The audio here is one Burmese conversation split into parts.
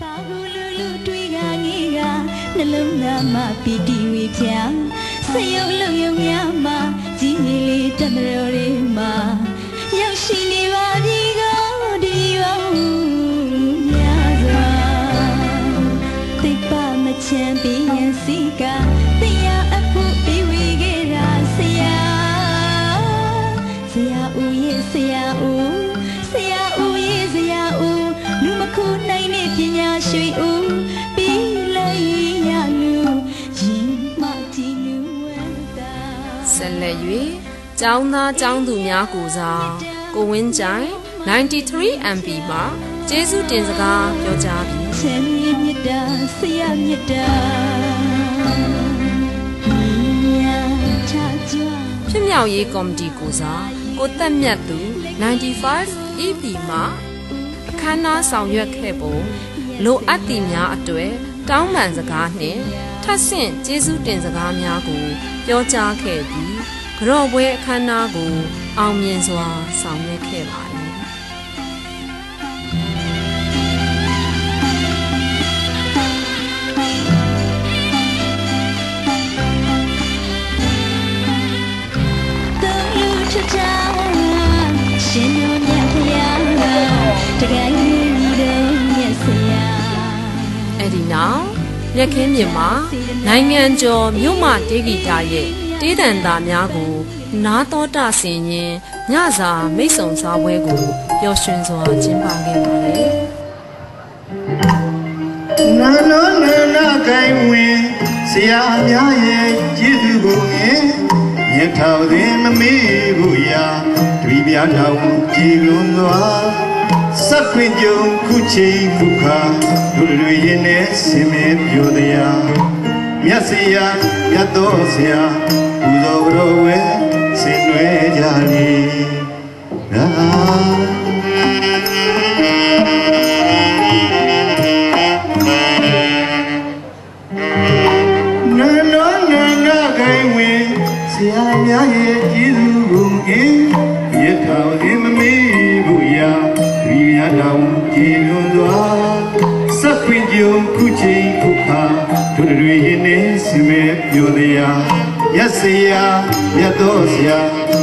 ဘာဟုလူလူတွေးကငေးကနှလုံးသားမှာပီတီဝေဖြာစရုပ်လုံယုံများမှာကြီးငယ်လေးတမတော်လေးမှာရောက်ရှိနေပါပြီကောဒီရောများစွာသိပ်ပါမချမ်းပြီးရင်စီက ကျောင်းသားကျောင်းသူများကိုစားကိုဝင်းကြိုင် 93MP မှာကျေးဇူးတင်စကားပြောကြားပြီးချမ်းမြေမြတ်တာဆရာမြတ်တာမြတ်ချကြွဖြစ်မြောက်ရေးကော်မတီကိုစားကိုတက်မြတ်သူ95 EP မှာအခမ်းအနားဆောင်ရွက်ခဲ့ပုံလိုအပ်သည့်များအတွေ့တောင်းပန်စကားနှင့်ထပ်ဆင့်ကျေးဇူးတင်စကားများကိုပြောကြားခဲ့ပြီး ကြော့ပွဲအခမ်းအနားကို အောင်မြင်စွာဆောင်ရွက်ခဲ့ပါတယ်သုံးလူချစ်ချာရှင်တို့မြတ်ဖျားတကယ်ကြီးတော့မြတ်ဆရာအဲ့ဒီနောက်မြက်ခင်းမြင်မှာနိုင်ငံကျော်မြို့မတေဂီတာရဲ့ တေးတန်သားများကို နာတော်တာဆင်ရင်ညစာမိတ်ဆုံစားပွဲကိုပျော်ရွှင်စွာကျင်းပခဲ့ပါတယ်နာနောနာနာကိုင်းဝင်ဆရာများရဲ့ကျေးဇူးကိုငင်မြတ်ထောင်သည်မမေ့ဘူးရာတပီပြားတော်ကြည်လွန်စွာစက်ခွင့်ကြုံခုချိန်ခုခါလူတွေရင်နဲ့ဆင်မေပြိုတရားမြတ်ဆရာမြတ်တော်ဆရာပူ ဇော်ကြတော်ဝဲဆင်နွယ်ကြလေရာနာနောနာနာကိုင်းဝင်ဆရာများရဲ့ကျေးဇူးကိုကင်းရထောင်ဒီမမေ့ဘူးရာဒီရတောင်ကြည်လွန်စွာစက်ခွင့်ကြုံခုချိန်ခုခါတို့တွေရင်နေစမဲပြောတရား ရစရာမြတ်တော်ဆရာ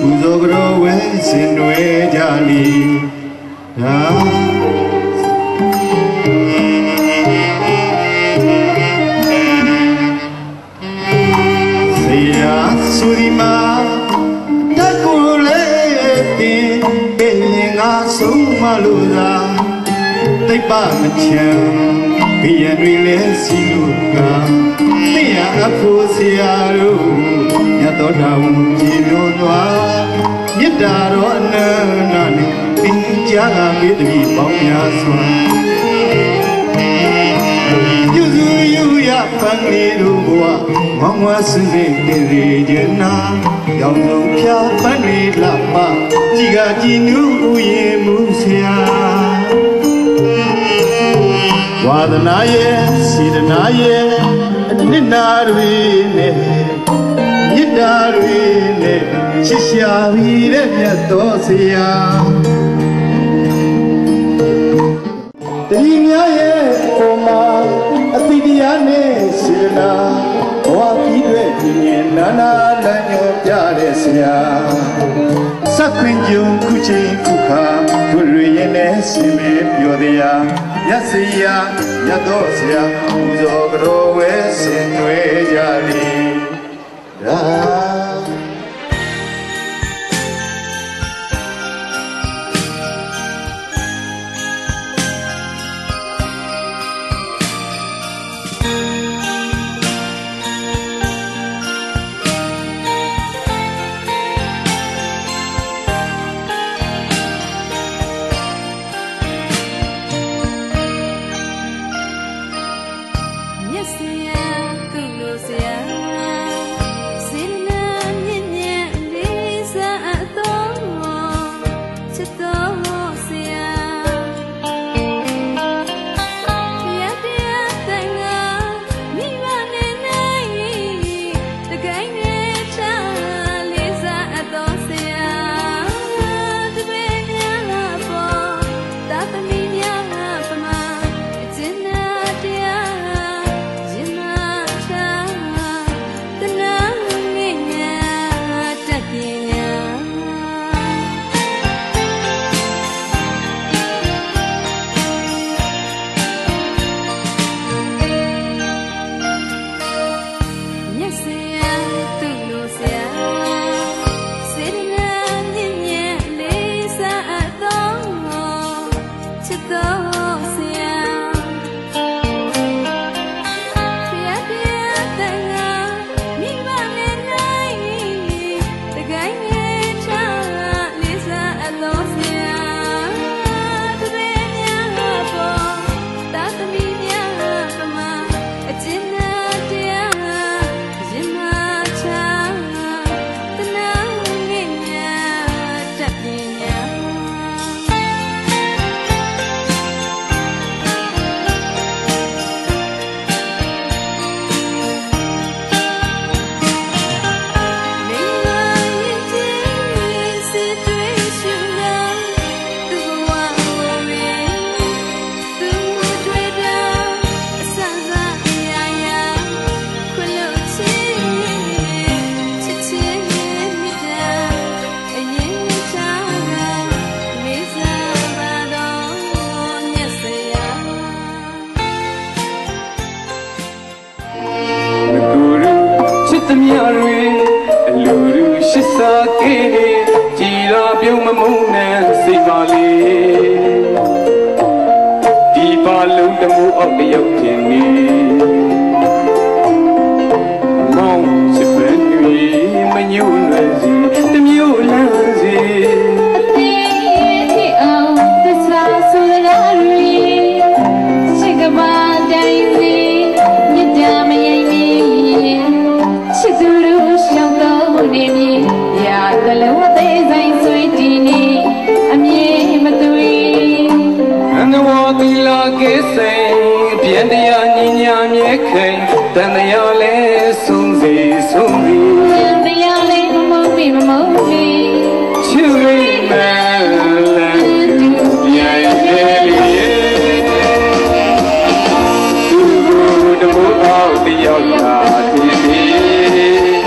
ပူဇော်ကြောဝဲစင်တွေကြလီဒါဆရာဆိုဒီမာတကူလေးတင်အင်းငါဆုံးမလို့သာတိတ်ပါမချမ်း ဘီရန်တွေလဲစီလို့ကသိရအဖို့ဆရာတို့မြတ်တော်တော်ကြည်လို့သွားမေတ္တာတော်အနန္တနဲ့သင်ကြားကမေတ္တာပေါင်းများစွာယူစုယူရပန်းလေးတို့ဘဝမောင်ဝါစစင်တည်ရခြင်းနာရောင်စုံဖြာပန်းလေးလှပကြည်ကကြည်နူးဥယေမှုဆရာ ဝါဒနာရဲ့စေတနာရဲ့အနစ်နာတွေနဲ့မေတ္တာတွေနဲ့ချစ်ရှာပြီးတဲ့မြတ်တော်ဆရာတတိများရဲ့ပုံမှာအတိတရားနဲ့စေတနာဘဝကြီးတွေပြင်းရင်နာနာလမ်းညွှန်ပြတဲ့ဆရာစက်ခွင်ကြုံခုချိန်ခုခါတို့တွေရင်နဲ့စင်မေပြောတရား ရစရာရတော့ဆရာပူဇော်ကြောဝဲဆင်နွေကြလိဒါမြတ်စရာကုလိုစရာ တွေအလူလူရှိစားကေကြည်လာပြုံးမမုန်းနဲ့စိတ်ပါလေဒီပါလုံးတမှုအောက်တယောက်ခြင်းနေမောင်ချစ်ပန်တွေမညှို့လွ တန်တရားလဲဆုံးစီဆုံးစီတရားလေးမမုန်းပြီမမုန်းပြီချစ်ရိမယ်လမ်းသူပြန်ရဲ့လေသူတို့တို့အောက်တယောက်သာတည်တည်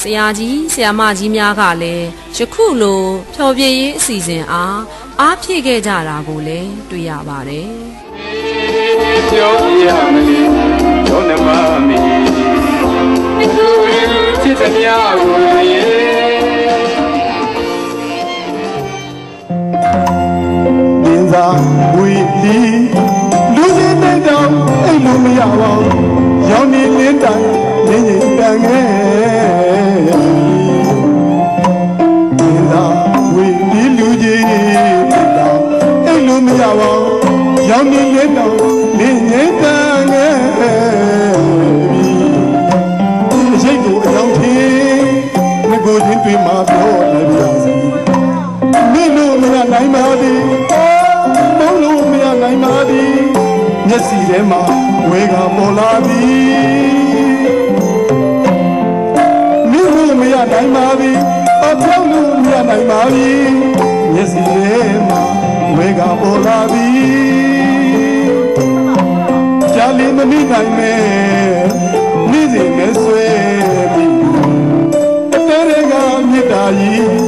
ဆရာကြီးဆရာမကြီးများကလည်းယခုလိုဖြော်ပြရေးအစီအစဉ်အားအားဖြည့်ခဲ့ကြတာကိုလည်းတွေ့ရပါတယ်ပြော ပြရမလို့ကျောင်းနမမီချစ်တဲ့များကိုရေမြင်သာဝီလီ သည်မျက်စီထဲမှာဝေကပေါ်လာသည်မင်းတို့မရနိုင်ပါသည်အပြောင်းလို့မရနိုင်ပါသည်မျက်စီထဲမှာဝေကပေါ်လာသည်ကြာလင်းမမိနိုင်မဲ့နေ့စဉ်နဲ့ဆွဲပြီးအတဲတွေကမြစ်တာကြီး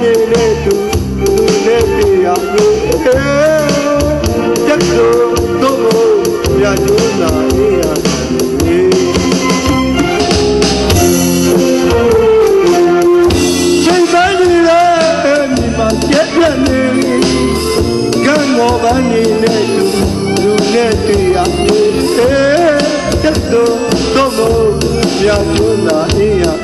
နေတဲ့သူသူနဲ့တရားလို့တက်လို့တော့ရကြလာနေရတယ်ချိန်ပိုင်းနေတဲ့မိမကျက်ပြနေကံမောပန်းနေတဲ့သူသူနဲ့တရားလို့တက်လို့တော့ရကြလာနေရတာနေ